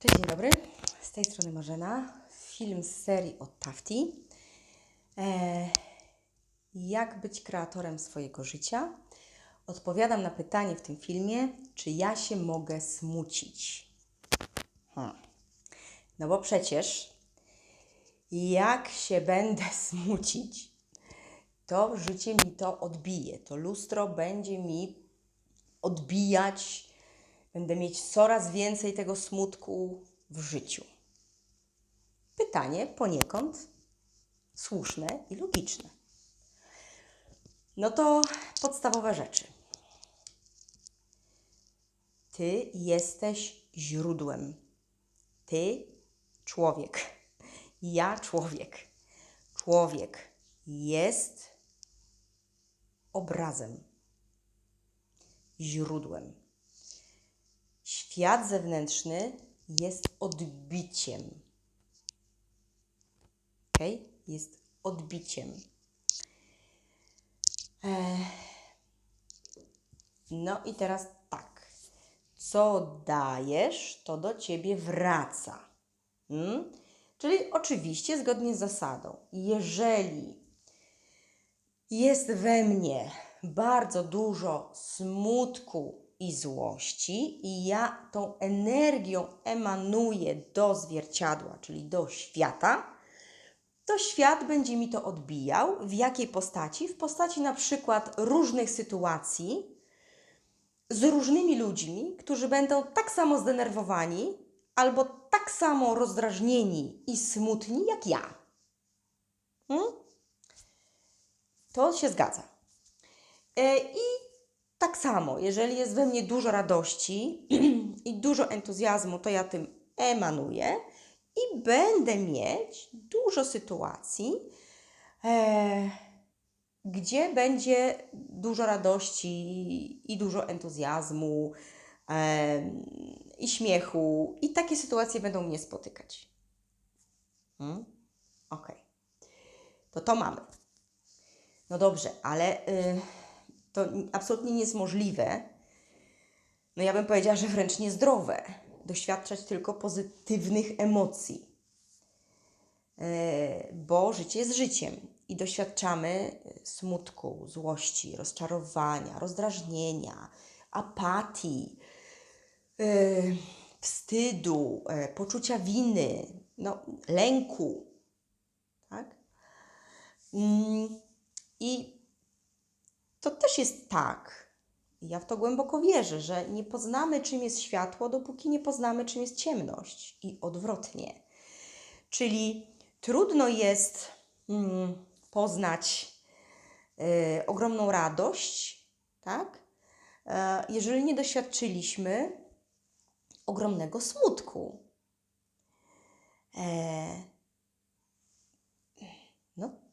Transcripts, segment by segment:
Cześć, dzień dobry. Z tej strony Marzena. Film z serii od Tafti. E, jak być kreatorem swojego życia? Odpowiadam na pytanie w tym filmie, czy ja się mogę smucić? Hmm. No bo przecież, jak się będę smucić, to życie mi to odbije. To lustro będzie mi odbijać będę mieć coraz więcej tego smutku w życiu. Pytanie poniekąd słuszne i logiczne. No to podstawowe rzeczy. Ty jesteś źródłem. Ty człowiek. Ja człowiek. Człowiek jest obrazem, źródłem. Świat zewnętrzny jest odbiciem. Ok? Jest odbiciem. No i teraz tak. Co dajesz, to do ciebie wraca. Hmm? Czyli oczywiście zgodnie z zasadą, jeżeli jest we mnie bardzo dużo smutku i złości, i ja tą energią emanuję do zwierciadła, czyli do świata, to świat będzie mi to odbijał. W jakiej postaci? W postaci na przykład różnych sytuacji z różnymi ludźmi, którzy będą tak samo zdenerwowani albo tak samo rozdrażnieni i smutni jak ja. Hmm? To się zgadza. E, I tak samo, jeżeli jest we mnie dużo radości i dużo entuzjazmu, to ja tym emanuję i będę mieć dużo sytuacji, e, gdzie będzie dużo radości i dużo entuzjazmu e, i śmiechu, i takie sytuacje będą mnie spotykać. Hmm? Ok. To to mamy. No dobrze, ale. Y, to absolutnie nie jest możliwe, no ja bym powiedziała, że wręcz niezdrowe, doświadczać tylko pozytywnych emocji. E, bo życie jest życiem i doświadczamy smutku, złości, rozczarowania, rozdrażnienia, apatii, e, wstydu, e, poczucia winy, no, lęku. Tak? Mm, I to też jest tak. Ja w to głęboko wierzę, że nie poznamy, czym jest światło, dopóki nie poznamy, czym jest ciemność i odwrotnie. Czyli trudno jest mm, poznać y, ogromną radość, tak? E, jeżeli nie doświadczyliśmy ogromnego smutku. E,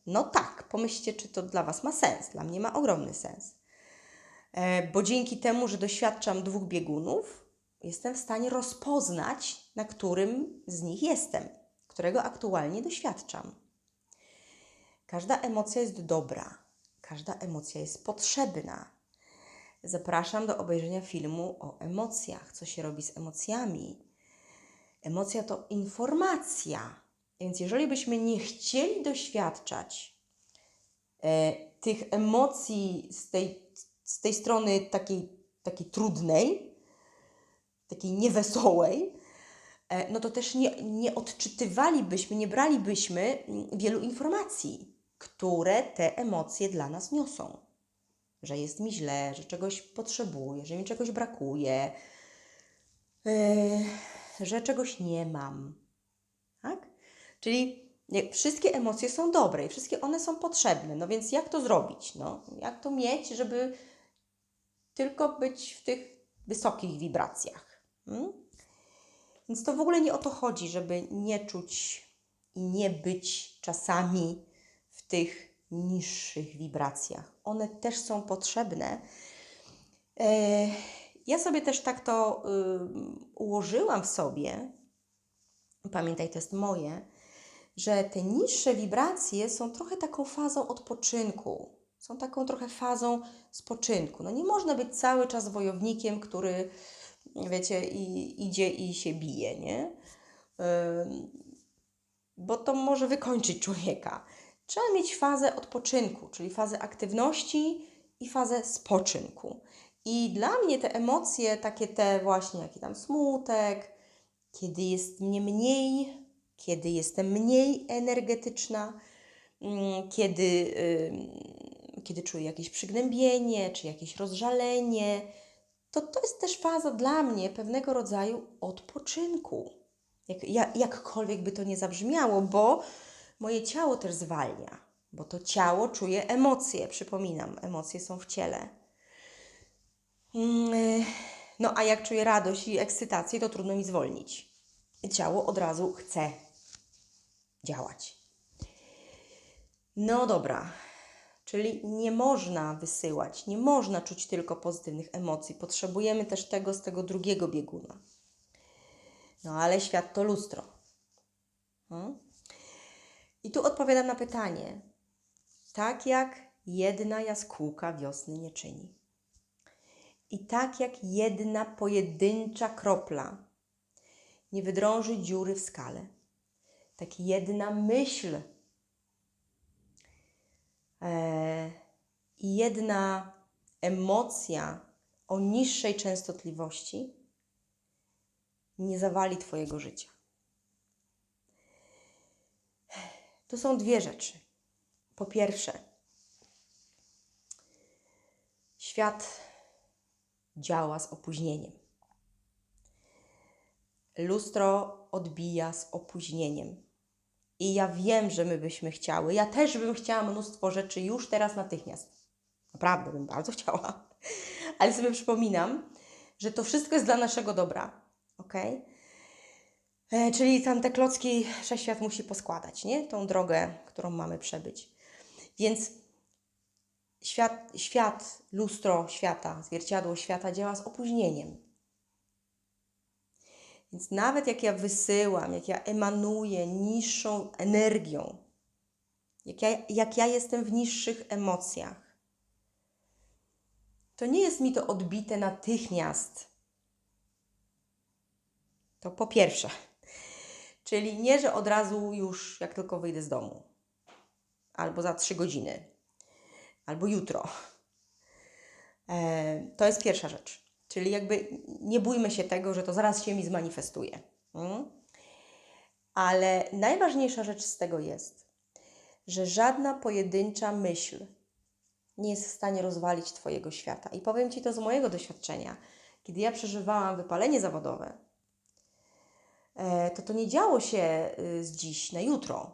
no, tak, pomyślcie, czy to dla Was ma sens. Dla mnie ma ogromny sens. E, bo dzięki temu, że doświadczam dwóch biegunów, jestem w stanie rozpoznać, na którym z nich jestem, którego aktualnie doświadczam. Każda emocja jest dobra, każda emocja jest potrzebna. Zapraszam do obejrzenia filmu o emocjach, co się robi z emocjami. Emocja to informacja, więc jeżeli byśmy nie chcieli doświadczać e, tych emocji z tej, z tej strony takiej, takiej trudnej, takiej niewesołej, e, no to też nie, nie odczytywalibyśmy, nie bralibyśmy wielu informacji, które te emocje dla nas niosą. Że jest mi źle, że czegoś potrzebuję, że mi czegoś brakuje, yy, że czegoś nie mam. Czyli wszystkie emocje są dobre i wszystkie one są potrzebne. No więc jak to zrobić? No, jak to mieć, żeby tylko być w tych wysokich wibracjach? Hmm? Więc to w ogóle nie o to chodzi, żeby nie czuć i nie być czasami w tych niższych wibracjach. One też są potrzebne. E, ja sobie też tak to ułożyłam w sobie. Pamiętaj, to jest moje że te niższe wibracje są trochę taką fazą odpoczynku, są taką trochę fazą spoczynku. No nie można być cały czas wojownikiem, który wiecie, i idzie i się bije, nie? Bo to może wykończyć człowieka. Trzeba mieć fazę odpoczynku, czyli fazę aktywności i fazę spoczynku. I dla mnie te emocje, takie te właśnie, jaki tam smutek, kiedy jest mnie mniej, kiedy jestem mniej energetyczna, mm, kiedy, kiedy czuję jakieś przygnębienie czy jakieś rozżalenie, to to jest też faza dla mnie pewnego rodzaju odpoczynku. Jak, jak, jakkolwiek by to nie zabrzmiało, bo moje ciało też zwalnia, bo to ciało czuje emocje. Przypominam, emocje są w ciele. Mm, No a jak czuję radość i ekscytację, to trudno mi zwolnić. Ciało od razu chce działać. No dobra, czyli nie można wysyłać, nie można czuć tylko pozytywnych emocji. Potrzebujemy też tego z tego drugiego bieguna. No ale świat to lustro. Hmm? I tu odpowiadam na pytanie. Tak jak jedna jaskółka wiosny nie czyni. I tak jak jedna pojedyncza kropla nie wydrąży dziury w skale, tak jedna myśl e, i jedna emocja o niższej częstotliwości nie zawali Twojego życia. Tu są dwie rzeczy. Po pierwsze, świat działa z opóźnieniem. Lustro odbija z opóźnieniem. I ja wiem, że my byśmy chciały. Ja też bym chciała mnóstwo rzeczy już teraz natychmiast. Naprawdę bym bardzo chciała. Ale sobie przypominam, że to wszystko jest dla naszego dobra. Ok? E, czyli tam te klocki wszechświat musi poskładać, nie? Tą drogę, którą mamy przebyć. Więc świat, świat, lustro świata, zwierciadło świata działa z opóźnieniem. Więc nawet jak ja wysyłam, jak ja emanuję niższą energią, jak ja, jak ja jestem w niższych emocjach, to nie jest mi to odbite natychmiast. To po pierwsze. Czyli nie, że od razu już, jak tylko wyjdę z domu, albo za trzy godziny, albo jutro. E, to jest pierwsza rzecz. Czyli jakby nie bójmy się tego, że to zaraz się mi zmanifestuje. Mm? Ale najważniejsza rzecz z tego jest, że żadna pojedyncza myśl nie jest w stanie rozwalić Twojego świata. I powiem Ci to z mojego doświadczenia. Kiedy ja przeżywałam wypalenie zawodowe, e, to to nie działo się y, z dziś na jutro.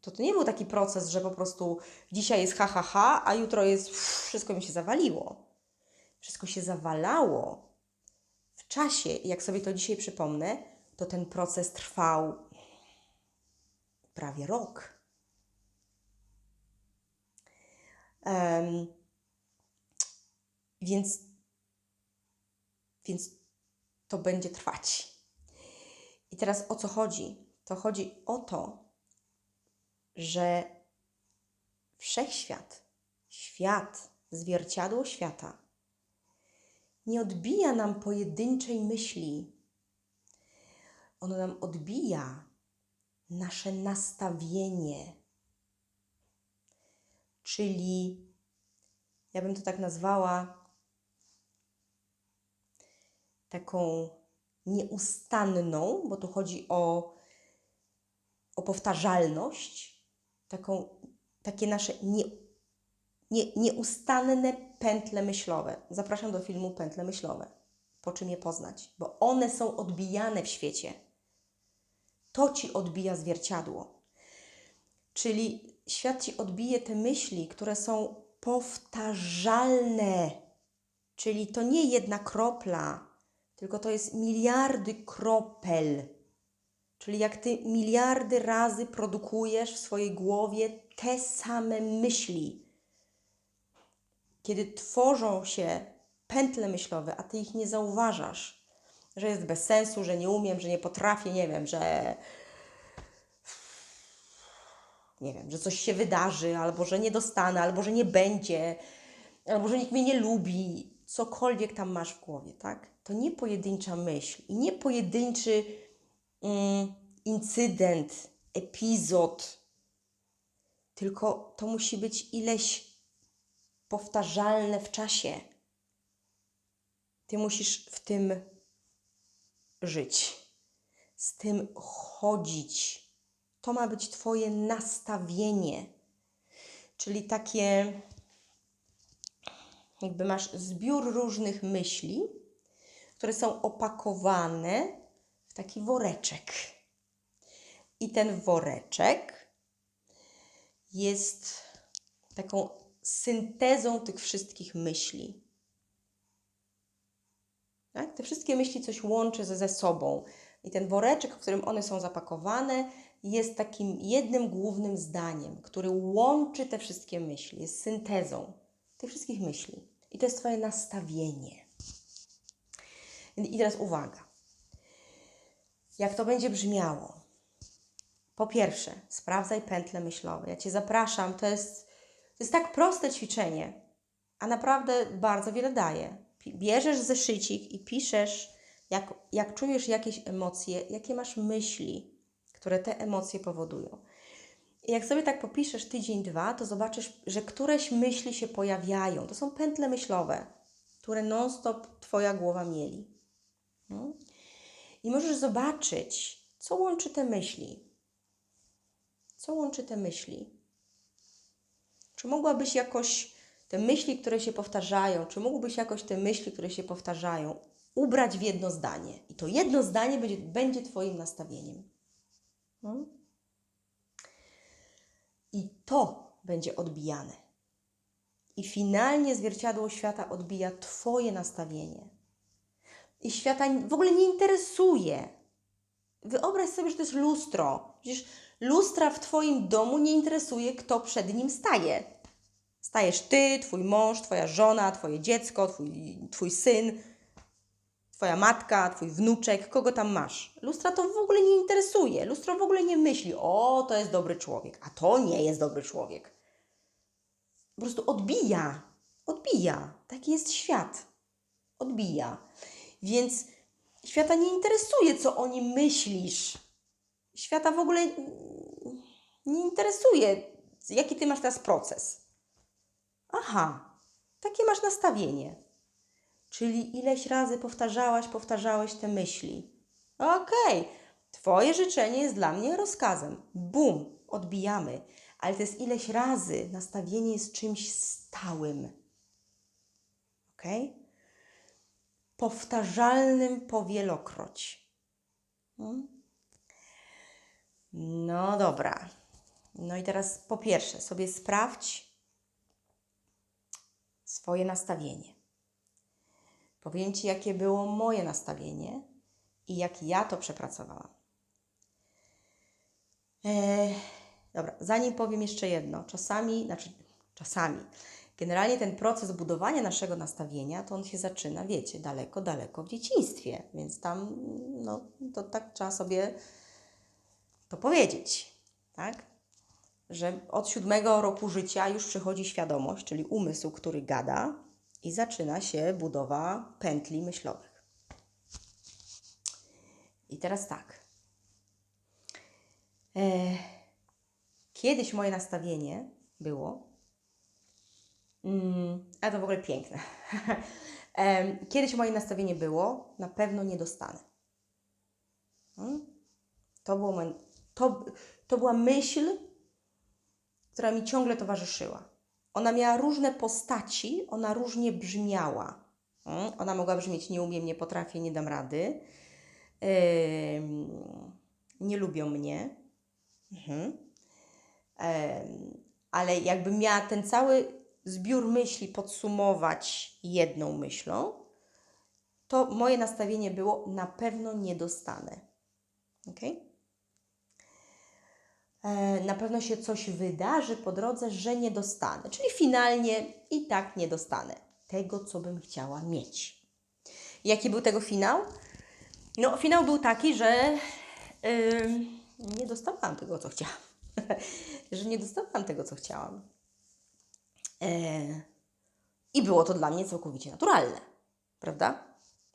To to nie był taki proces, że po prostu dzisiaj jest ha, ha, ha, a jutro jest wszystko mi się zawaliło wszystko się zawalało w czasie, jak sobie to dzisiaj przypomnę, to ten proces trwał prawie rok. Um, więc, więc to będzie trwać. I teraz o co chodzi? To chodzi o to, że wszechświat, świat, zwierciadło świata nie odbija nam pojedynczej myśli. Ono nam odbija nasze nastawienie. Czyli, ja bym to tak nazwała, taką nieustanną, bo tu chodzi o, o powtarzalność, taką, takie nasze nie, nie, nieustanne pętle myślowe. Zapraszam do filmu Pętle myślowe. Po czym je poznać? Bo one są odbijane w świecie. To ci odbija zwierciadło. Czyli świat ci odbije te myśli, które są powtarzalne. Czyli to nie jedna kropla, tylko to jest miliardy kropel. Czyli jak ty miliardy razy produkujesz w swojej głowie te same myśli, kiedy tworzą się pętle myślowe, a ty ich nie zauważasz, że jest bez sensu, że nie umiem, że nie potrafię, nie wiem, że nie wiem, że coś się wydarzy, albo że nie dostanę, albo że nie będzie, albo że nikt mnie nie lubi, cokolwiek tam masz w głowie, tak? to nie pojedyncza myśl i nie pojedynczy mm, incydent, epizod, tylko to musi być ileś powtarzalne w czasie. Ty musisz w tym żyć, z tym chodzić. To ma być Twoje nastawienie, czyli takie, jakby masz zbiór różnych myśli, które są opakowane w taki woreczek. I ten woreczek jest taką syntezą tych wszystkich myśli. Tak? Te wszystkie myśli coś łączy ze, sobą. I ten woreczek, w którym one są zapakowane, jest takim jednym głównym zdaniem, który łączy te wszystkie myśli, jest syntezą tych wszystkich myśli. I to jest Twoje nastawienie. I teraz uwaga. Jak to będzie brzmiało? Po pierwsze, sprawdzaj pętle myślowe. Ja Cię zapraszam, to jest, to jest tak proste ćwiczenie, a naprawdę bardzo wiele daje. Bierzesz zeszycik i piszesz, jak, jak czujesz jakieś emocje, jakie masz myśli, które te emocje powodują. I jak sobie tak popiszesz tydzień, dwa, to zobaczysz, że któreś myśli się pojawiają. To są pętle myślowe, które non-stop Twoja głowa mieli. No. I możesz zobaczyć, co łączy te myśli. Co łączy te myśli? Czy mogłabyś jakoś te myśli, które się powtarzają, czy mógłbyś jakoś te myśli, które się powtarzają, ubrać w jedno zdanie? I to jedno zdanie będzie, będzie Twoim nastawieniem. No. I to będzie odbijane. I finalnie zwierciadło świata odbija Twoje nastawienie. I świata w ogóle nie interesuje. Wyobraź sobie, że to jest lustro. Przecież lustra w Twoim domu nie interesuje, kto przed nim staje. Stajesz Ty, Twój mąż, Twoja żona, Twoje dziecko, Twój, twój syn, Twoja matka, Twój wnuczek, kogo tam masz. Lustra to w ogóle nie interesuje. Lustro w ogóle nie myśli, o, to jest dobry człowiek, a to nie jest dobry człowiek. Po prostu odbija, odbija. Taki jest świat. Odbija. Więc świata nie interesuje, co o nim myślisz. Świata w ogóle nie interesuje, jaki ty masz teraz proces. Aha, takie masz nastawienie. Czyli ileś razy powtarzałaś, powtarzałeś te myśli. Okej, twoje życzenie jest dla mnie rozkazem. Bum, odbijamy. Ale to jest ileś razy nastawienie jest czymś stałym. Okej? powtarzalnym powielokroć. Hmm? No dobra. No i teraz po pierwsze sobie sprawdź swoje nastawienie. Powiem Ci, jakie było moje nastawienie i jak ja to przepracowałam. Eee, dobra, zanim powiem jeszcze jedno. Czasami, znaczy czasami, Generalnie ten proces budowania naszego nastawienia, to on się zaczyna, wiecie, daleko, daleko w dzieciństwie, więc tam, no, to tak trzeba sobie to powiedzieć, tak? Że od siódmego roku życia już przychodzi świadomość, czyli umysł, który gada i zaczyna się budowa pętli myślowych. I teraz tak. E, kiedyś moje nastawienie było, Mm, a to w ogóle piękne. Em, Kiedyś moje nastawienie było, na pewno nie dostanę. Mm? To, było moje, to, to była myśl, która mi ciągle towarzyszyła. Ona miała różne postaci, ona różnie brzmiała. Mm? Ona mogła brzmieć nie umiem, nie potrafię, nie dam rady. Nie lubią mnie. Mhm. Ale jakby miała ten cały zbiór myśli podsumować jedną myślą, to moje nastawienie było na pewno nie dostanę. Ok? E, na pewno się coś wydarzy po drodze, że nie dostanę. Czyli finalnie i tak nie dostanę tego, co bym chciała mieć. Jaki był tego finał? No, finał był taki, że yy, nie dostałam tego, co chciałam. że nie dostałam tego, co chciałam. E, I było to dla mnie całkowicie naturalne, prawda?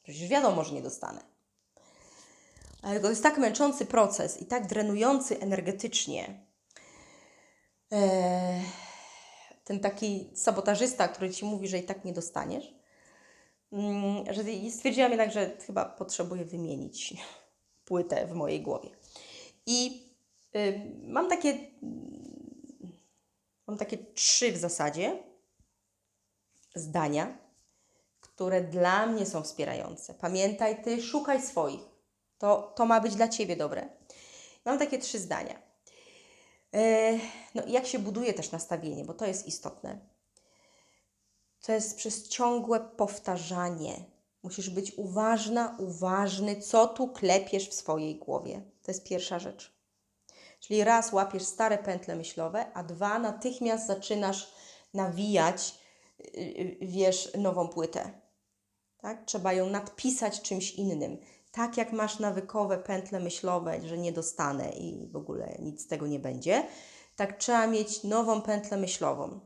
Przecież wiadomo, że nie dostanę. Ale to jest tak męczący proces i tak drenujący energetycznie. Eee, ten taki sabotażysta, który ci mówi, że i tak nie dostaniesz, mm, że stwierdziłam jednak, że chyba potrzebuję wymienić płytę w mojej głowie. I y, mam takie mam takie trzy w zasadzie zdania, które dla mnie są wspierające. Pamiętaj, ty szukaj swoich. To, to ma być dla ciebie dobre. Mam takie trzy zdania. E, no, jak się buduje też nastawienie, bo to jest istotne. To jest przez ciągłe powtarzanie. Musisz być uważna, uważny, co tu klepiesz w swojej głowie. To jest pierwsza rzecz. Czyli raz łapiesz stare pętle myślowe, a dwa natychmiast zaczynasz nawijać, yy, wiesz, nową płytę. Tak? Trzeba ją nadpisać czymś innym. Tak jak masz nawykowe pętle myślowe, że nie dostanę i w ogóle nic z tego nie będzie, tak trzeba mieć nową pętlę myślową.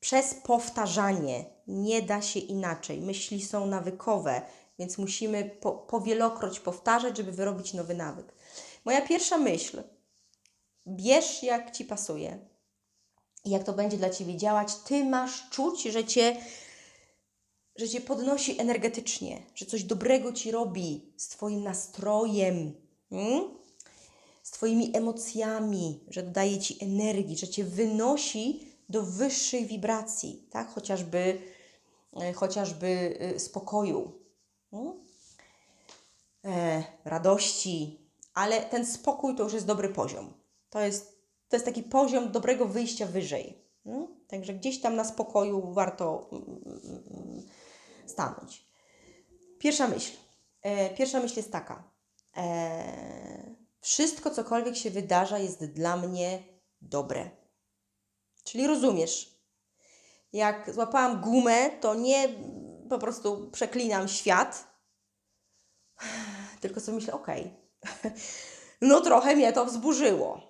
Przez powtarzanie nie da się inaczej. Myśli są nawykowe, więc musimy po, powielokroć powtarzać, żeby wyrobić nowy nawyk. Moja pierwsza myśl, bierz jak ci pasuje. I jak to będzie dla ciebie działać, ty masz czuć, że cię, że cię podnosi energetycznie, że coś dobrego ci robi z twoim nastrojem, hmm? z twoimi emocjami, że dodaje ci energii, że cię wynosi do wyższej wibracji, tak? Chociażby, e, chociażby e, spokoju, hmm? e, radości, ale ten spokój to już jest dobry poziom. To jest, to jest taki poziom dobrego wyjścia wyżej. Hmm? Także gdzieś tam na spokoju warto mm, mm, mm, stanąć. Pierwsza myśl. E, pierwsza myśl jest taka. E, wszystko, cokolwiek się wydarza, jest dla mnie dobre. Czyli rozumiesz, jak złapałam gumę, to nie po prostu przeklinam świat, tylko sobie myślę, okej, okay. no trochę mnie to wzburzyło,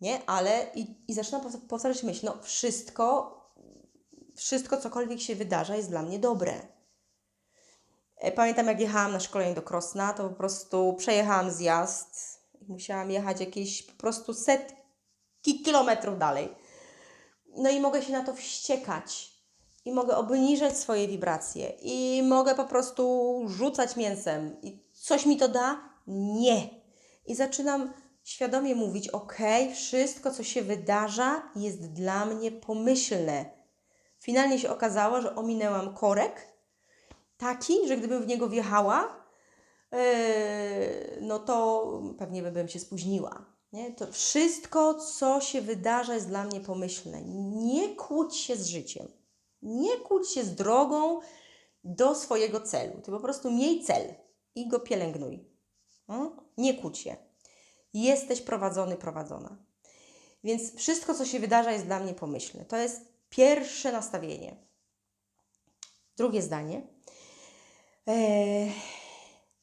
nie? Ale i, i zaczynam powtarzać myśl, no wszystko, wszystko cokolwiek się wydarza jest dla mnie dobre. E, pamiętam, jak jechałam na szkolenie do Krosna, to po prostu przejechałam zjazd i musiałam jechać jakieś po prostu setki kilometrów dalej. No i mogę się na to wściekać. I mogę obniżać swoje wibracje. I mogę po prostu rzucać mięsem. I coś mi to da? Nie. I zaczynam świadomie mówić: OK, wszystko, co się wydarza, jest dla mnie pomyślne. Finalnie się okazało, że ominęłam korek taki, że gdybym w niego wjechała, yy, no to pewnie bym się spóźniła. Nie? To wszystko, co się wydarza, jest dla mnie pomyślne. Nie kłóć się z życiem. Nie kłóć się z drogą do swojego celu. Ty po prostu miej cel i go pielęgnuj. Hmm? Nie kłóć się. Jesteś prowadzony, prowadzona. Więc wszystko, co się wydarza, jest dla mnie pomyślne. To jest pierwsze nastawienie. Drugie zdanie. Eee,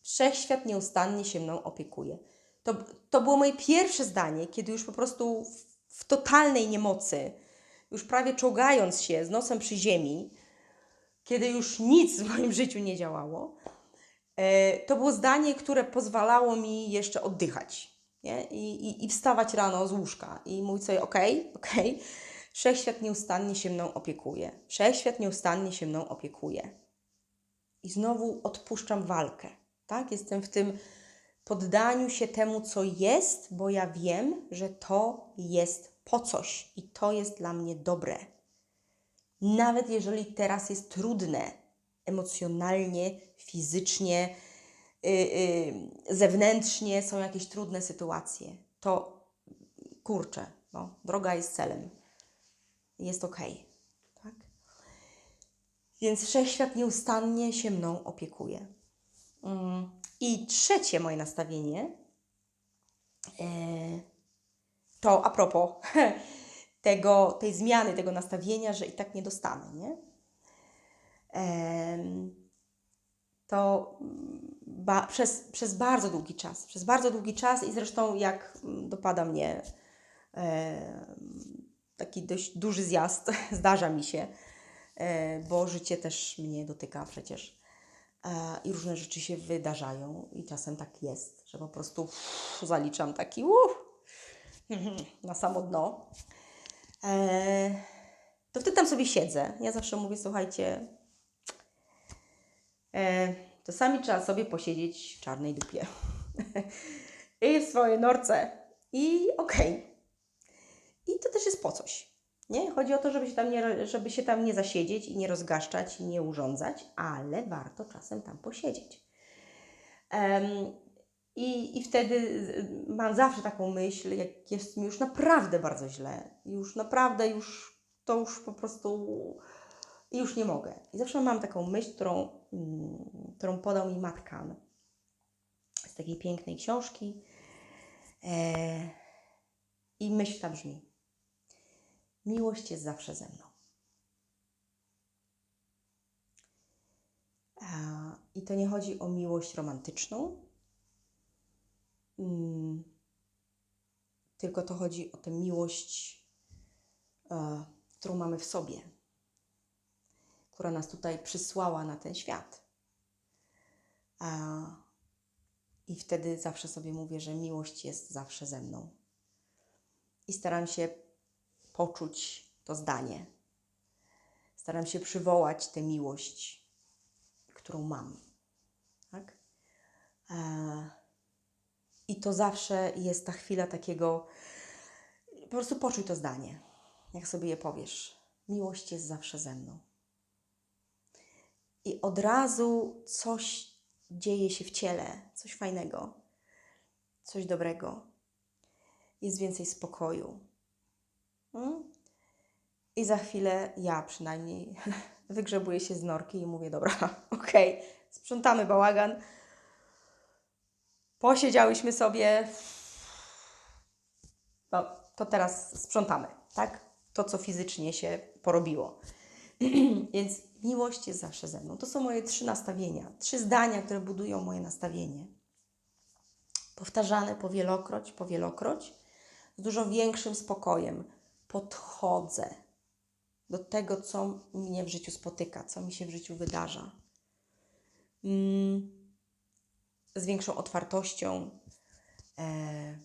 wszechświat nieustannie się mną opiekuje. To, to było moje pierwsze zdanie, kiedy już po prostu w, w totalnej niemocy, już prawie czołgając się z nosem przy ziemi, kiedy już nic w moim życiu nie działało, e, to było zdanie, które pozwalało mi jeszcze oddychać nie? I, i, i wstawać rano z łóżka i mówić sobie, okej, okej, wszechświat nieustannie się mną opiekuje, wszechświat nieustannie się mną opiekuje. I znowu odpuszczam walkę, tak? Jestem w tym poddaniu się temu, co jest, bo ja wiem, że to jest po coś i to jest dla mnie dobre. Nawet jeżeli teraz jest trudne emocjonalnie, fizycznie, yy, yy, zewnętrznie, są jakieś trudne sytuacje, to kurczę, no, droga jest celem. Jest ok. Tak? Więc wszechświat nieustannie się mną opiekuje. Mm. I trzecie moje nastawienie e, to a propos tego, tej zmiany, tego nastawienia, że i tak nie dostanę, nie? To ba, przez, przez bardzo długi czas, przez bardzo długi czas i zresztą jak dopada mnie taki dość duży zjazd, zdarza mi się, bo życie też mnie dotyka przecież E, I różne rzeczy się wydarzają, i czasem tak jest, że po prostu uff, zaliczam taki uff, na samo dno. E, to wtedy tam sobie siedzę. Ja zawsze mówię, słuchajcie, e, czasami trzeba sobie posiedzieć w czarnej dupie. I w swojej norce. I okej. I to też jest po coś. Nie? Chodzi o to, żeby się, tam nie, żeby się tam nie zasiedzieć i nie rozgaszczać i nie urządzać, ale warto czasem tam posiedzieć. Em, i, I wtedy y, mam zawsze taką myśl, jak jest mi już naprawdę bardzo źle, już naprawdę już to już po prostu już nie mogę. I zawsze mam taką myśl, którą, mm, którą podał mi Matkan z takiej pięknej książki. E, I myśl ta brzmi: Miłość jest zawsze ze mną. I to nie chodzi o miłość romantyczną, mm, tylko to chodzi o tę miłość, e, którą mamy w sobie, która nas tutaj przysłała na ten świat. I wtedy zawsze sobie mówię, że miłość jest zawsze ze mną. I staram się poczuć to zdanie. Staram się przywołać tę miłość, którą mam. Tak? E, I to zawsze jest ta chwila takiego, po prostu poczuj to zdanie, jak sobie je powiesz. Miłość jest zawsze ze mną. I od razu coś dzieje się w ciele, coś fajnego, coś dobrego. Jest więcej spokoju. Mm? I za chwilę ja przynajmniej wygrzebuję się z norki i mówię: Dobra, okej, okay, sprzątamy bałagan. Posiedziałyśmy sobie. No, to teraz sprzątamy, tak? To, co fizycznie się porobiło. Więc miłość jest zawsze ze mną. To są moje trzy nastawienia, trzy zdania, które budują moje nastawienie. Powtarzane powielokroć, powielokroć, z dużo większym spokojem podchodzę do tego, co mnie w życiu spotyka, co mi się w życiu wydarza. Mm, z większą otwartością, e,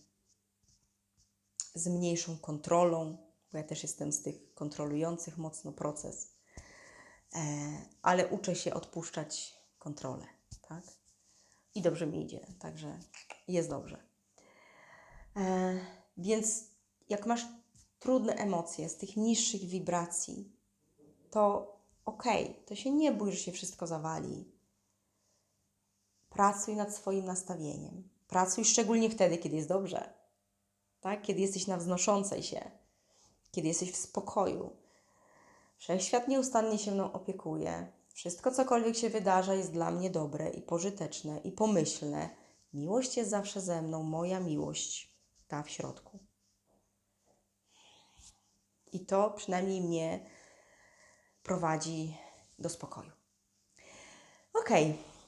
z mniejszą kontrolą, bo ja też jestem z tych kontrolujących mocno proces, e, ale uczę się odpuszczać kontrolę, tak? I dobrze mi idzie, także jest dobrze. E, więc jak masz trudne emocje z tych niższych wibracji, to okej, okay, to się nie bój, że się wszystko zawali. Pracuj nad swoim nastawieniem. Pracuj szczególnie wtedy, kiedy jest dobrze. Tak? Kiedy jesteś na wznoszącej się, kiedy jesteś w spokoju. Wszechświat nieustannie się mną opiekuje. Wszystko, cokolwiek się wydarza, jest dla mnie dobre i pożyteczne i pomyślne. Miłość jest zawsze ze mną, moja miłość, ta w środku. I to przynajmniej mnie prowadzi do spokoju. Ok,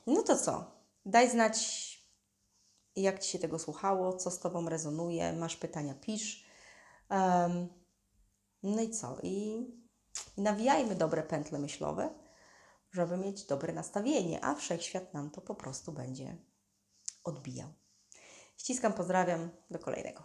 no to co? Daj znać, jak Ci się tego słuchało, co z Tobą rezonuje. Masz pytania, pisz. Um, no i co? I, I nawijajmy dobre pętle myślowe, żeby mieć dobre nastawienie, a wszechświat nam to po prostu będzie odbijał. Ściskam, pozdrawiam, do kolejnego.